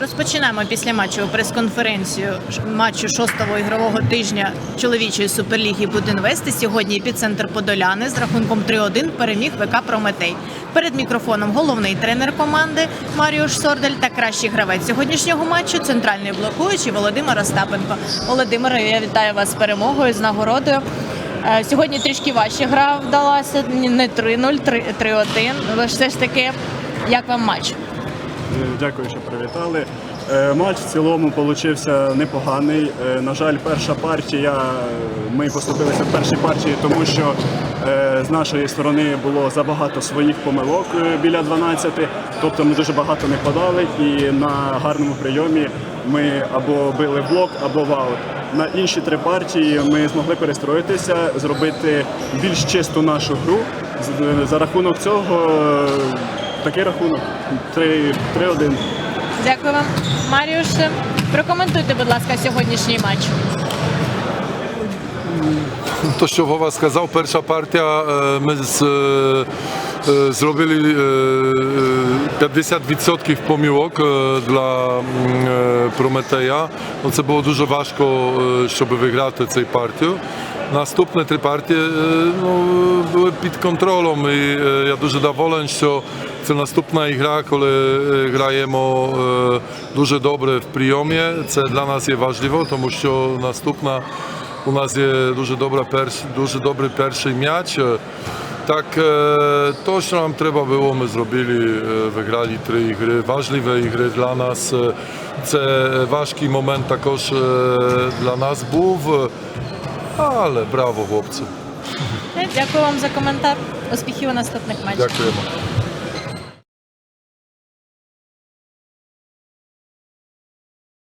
Розпочинаємо після матчу прес-конференцію матчу шостого ігрового тижня чоловічої суперліги Будинвести. Сьогодні епіцентр Подоляни з рахунком 3-1 переміг ВК Прометей. Перед мікрофоном головний тренер команди Маріуш Сордель та кращий гравець сьогоднішнього матчу центральний блокуючий Володимир Остапенко. Володимире, я вітаю вас з перемогою з нагородою. Е, Сьогодні трішки важче гра вдалася. Не 3-0, 3- 3-1. Але все ж таки, як вам матч? Е, Дякую, що привітали. Е, Матч в цілому получився непоганий. Е, На жаль, перша партія, ми поступилися в першій партії, тому що з нашої сторони було забагато своїх помилок біля 12. Тобто ми дуже багато не подали і на гарному прийомі ми або били блок, або в аут. На інші три партії ми змогли перестроїтися, зробити більш чисту нашу гру. За рахунок цього такий рахунок 3 3-1. Дякую вам, Маріуш. Прокоментуйте, будь ласка, сьогоднішній матч. To, що Вова сказав, перша партія е, ми з, е, е, зробили е, е, 50% помилок е, для Прометея. Це було дуже важко, щоб виграти цю партію. Наступні три партії е, ну, були під контролем і е, я дуже доволен, що це наступна ігра, коли е, граємо е, дуже добре в прийомі. Це для нас є важливо, тому що наступна у нас є дуже, добра перш, дуже добрий перший м'яч. Е, Так, е, то, що нам треба було, ми зробили, е, виграли три ігри. Важливі ігри для нас. Е, Це важкий момент також е, для нас був. Е, Але браво, хлопці. Дякую вам за коментар. Успіхів у наступних матчах. Дякуємо.